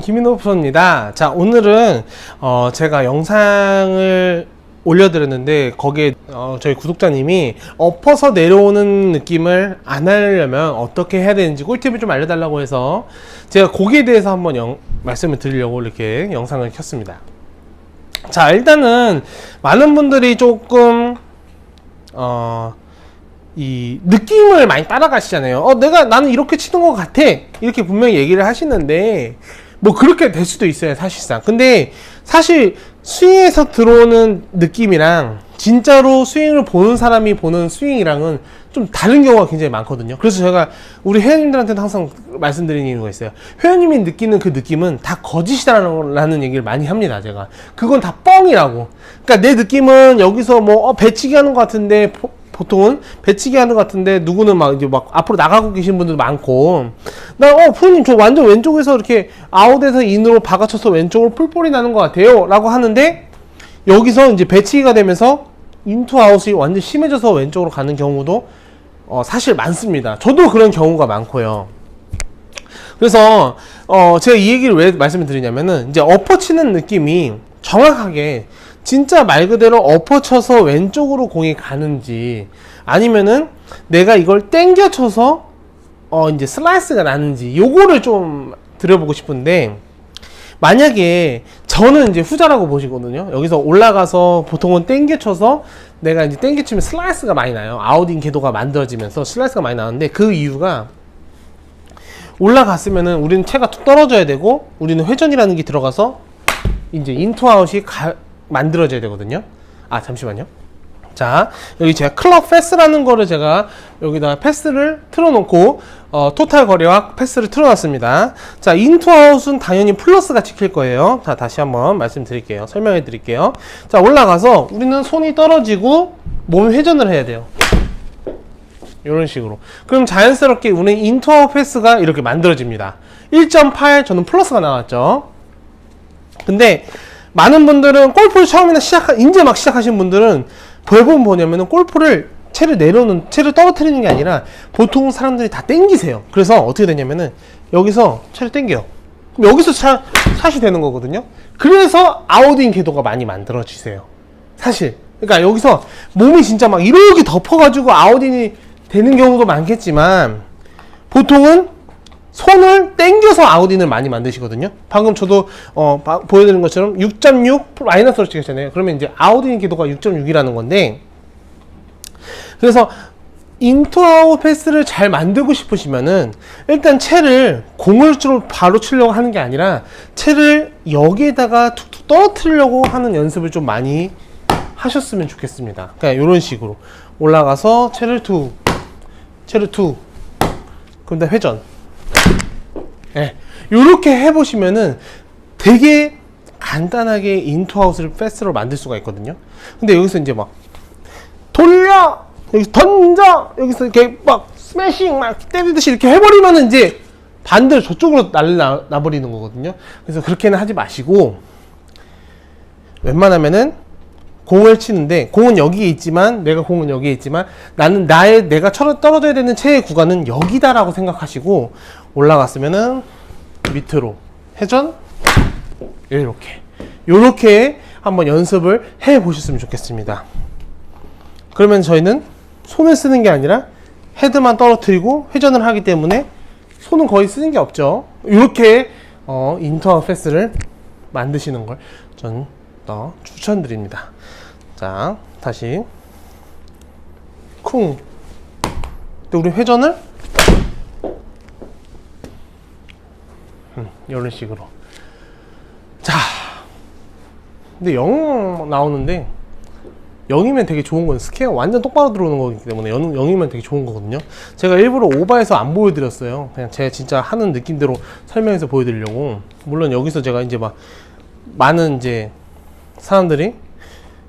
김인호 프로입니다. 자, 오늘은 어, 제가 영상을 올려드렸는데 거기에 어, 저희 구독자님이 엎어서 내려오는 느낌을 안 하려면 어떻게 해야 되는지 꿀팁을 좀 알려달라고 해서 제가 거기에 대해서 한번 영- 말씀을 드리려고 이렇게 영상을 켰습니다. 자, 일단은 많은 분들이 조금 어, 이 느낌을 많이 따라가시잖아요. 어, 내가 나는 이렇게 치는 것 같아. 이렇게 분명히 얘기를 하시는데 뭐 그렇게 될 수도 있어요, 사실상. 근데 사실 스윙에서 들어오는 느낌이랑 진짜로 스윙을 보는 사람이 보는 스윙이랑은 좀 다른 경우가 굉장히 많거든요. 그래서 제가 우리 회원님들한테는 항상 말씀드리는 이유가 있어요. 회원님이 느끼는 그 느낌은 다 거짓이라는 얘기를 많이 합니다, 제가. 그건 다 뻥이라고. 그러니까 내 느낌은 여기서 뭐, 어, 배치기 하는 것 같은데, 포- 보통은 배치기 하는 것 같은데 누구는 막 이제 막 앞으로 나가고 계신 분들도 많고. 나어 프로님 저 완전 왼쪽에서 이렇게 아웃에서 인으로 박아쳐서 왼쪽으로 풀볼이 나는 것 같아요. 라고 하는데 여기서 이제 배치기가 되면서 인투 아웃이 완전 심해져서 왼쪽으로 가는 경우도 어, 사실 많습니다. 저도 그런 경우가 많고요. 그래서 어 제가 이 얘기를 왜 말씀을 드리냐면은 이제 엎어치는 느낌이 정확하게 진짜 말 그대로 엎어쳐서 왼쪽으로 공이 가는지 아니면은 내가 이걸 땡겨 쳐서 어 이제 슬라이스가 나는지 요거를 좀 드려보고 싶은데 만약에 저는 이제 후자라고 보시거든요. 여기서 올라가서 보통은 땡겨 쳐서 내가 이제 땡겨 치면 슬라이스가 많이 나요. 아웃인 궤도가 만들어지면서 슬라이스가 많이 나는데 그 이유가 올라갔으면은 우리는 채가 툭 떨어져야 되고 우리는 회전이라는 게 들어가서 이제 인투아웃이 가- 만들어져야 되거든요. 아 잠시만요. 자 여기 제가 클럽 패스라는 거를 제가 여기다 패스를 틀어놓고 어, 토탈 거리와 패스를 틀어놨습니다. 자 인투아웃은 당연히 플러스가 찍힐 거예요. 자 다시 한번 말씀드릴게요. 설명해 드릴게요. 자 올라가서 우리는 손이 떨어지고 몸이 회전을 해야 돼요. 이런 식으로. 그럼 자연스럽게 우리는 인투아웃 패스가 이렇게 만들어집니다. 1.8 저는 플러스가 나왔죠. 근데 많은 분들은 골프를 처음이나 시작 이제 막 시작하신 분들은 대부분 뭐냐면은 골프를 채를 내려놓는 채를 떨어뜨리는 게 아니라 보통 사람들이 다 땡기세요. 그래서 어떻게 되냐면은 여기서 채를 땡겨요. 여기서 차, 샷이 되는 거거든요. 그래서 아웃인 궤도가 많이 만들어지세요. 사실. 그러니까 여기서 몸이 진짜 막 이렇게 덮어가지고 아웃인이 되는 경우도 많겠지만 보통은 손을 땡겨서 아웃인을 많이 만드시거든요. 방금 저도 어, 바- 보여드린 것처럼 6.6 마이너스로 찍었잖아요. 그러면 이제 아웃인 기도가 6.6이라는 건데 그래서 인투아웃 패스를 잘 만들고 싶으시면은 일단 채를 공을 좀 바로 치려고 하는 게 아니라 채를 여기에다가 툭툭 떨어뜨리려고 하는 연습을 좀 많이 하셨으면 좋겠습니다. 그러니까 이런 식으로 올라가서 채를 투, 채를 투, 그럼 다 회전. 예, 요렇게 해보시면은 되게 간단하게 인투아웃을 패스로 만들 수가 있거든요. 근데 여기서 이제 막 돌려 여기 던져 여기서 이렇게 막 스매싱 막 때리듯이 이렇게 해버리면은 이제 반대로 저쪽으로 날라 나버리는 거거든요. 그래서 그렇게는 하지 마시고 웬만하면은 공을 치는데 공은 여기에 있지만 내가 공은 여기에 있지만 나는 나의 내가 철- 떨어져야 되는 체의 구간은 여기다라고 생각하시고 올라갔으면은 밑으로 회전 이렇게 이렇게 한번 연습을 해 보셨으면 좋겠습니다. 그러면 저희는 손을 쓰는 게 아니라 헤드만 떨어뜨리고 회전을 하기 때문에 손은 거의 쓰는 게 없죠. 이렇게 어, 인터넷 패스를 만드시는 걸 전 더 추천드립니다. 자, 다시 쿵. 또 우리 회전을 음, 이런 식으로. 자, 근데 0 나오는데 0이면 되게 좋은 건 스퀘어 완전 똑바로 들어오는 거기 때문에 0, 0이면 되게 좋은 거거든요. 제가 일부러 오버해서 안 보여드렸어요. 그냥 제가 진짜 하는 느낌대로 설명해서 보여드리려고. 물론 여기서 제가 이제 막 많은 이제 사람들이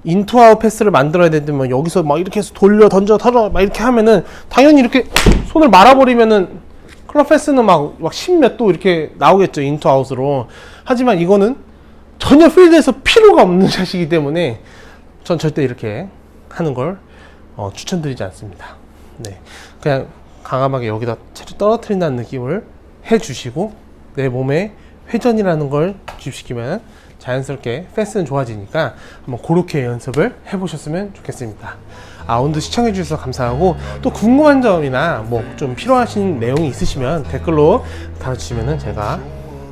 인투아웃 패스를 만들어야 되는데 막 여기서 막 이렇게 해서 돌려 던져 털어 막 이렇게 하면은 당연히 이렇게 손을 말아버리면은 클럽 패스는 막 막 십몇 도 이렇게 나오겠죠 인투 아웃으로 하지만 이거는 전혀 필드에서 필요가 없는 샷이기 때문에 전 절대 이렇게 하는 걸 어, 추천드리지 않습니다. 네, 그냥 강함하게 여기다 채를 떨어뜨린다는 느낌을 해주시고 내 몸에 회전이라는 걸 주입시키면 자연스럽게 패스는 좋아지니까 한번 그렇게 연습을 해보셨으면 좋겠습니다. 아, 오늘도 시청해주셔서 감사하고 또 궁금한 점이나 뭐 좀 필요하신 내용이 있으시면 댓글로 달아주시면은 제가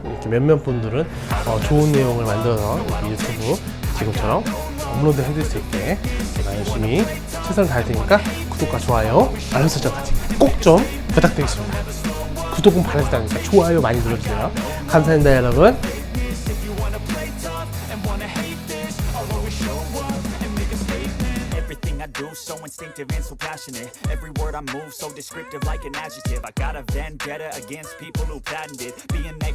이렇게 몇몇 분들은 어, 좋은 내용을 만들어서 유튜브 지금처럼 업로드 해드릴 수 있게 제가 열심히 최선을 다할 테니까 구독과 좋아요, 알람 설정까지 꼭 좀 부탁드리겠습니다. 구독은 바라지도 않으니까 좋아요 많이 눌러주세요. 감사합니다, 여러분. I do so instinctive and so passionate. Every word I move so descriptive like an adjective. I got a vendetta against people who patented being negative.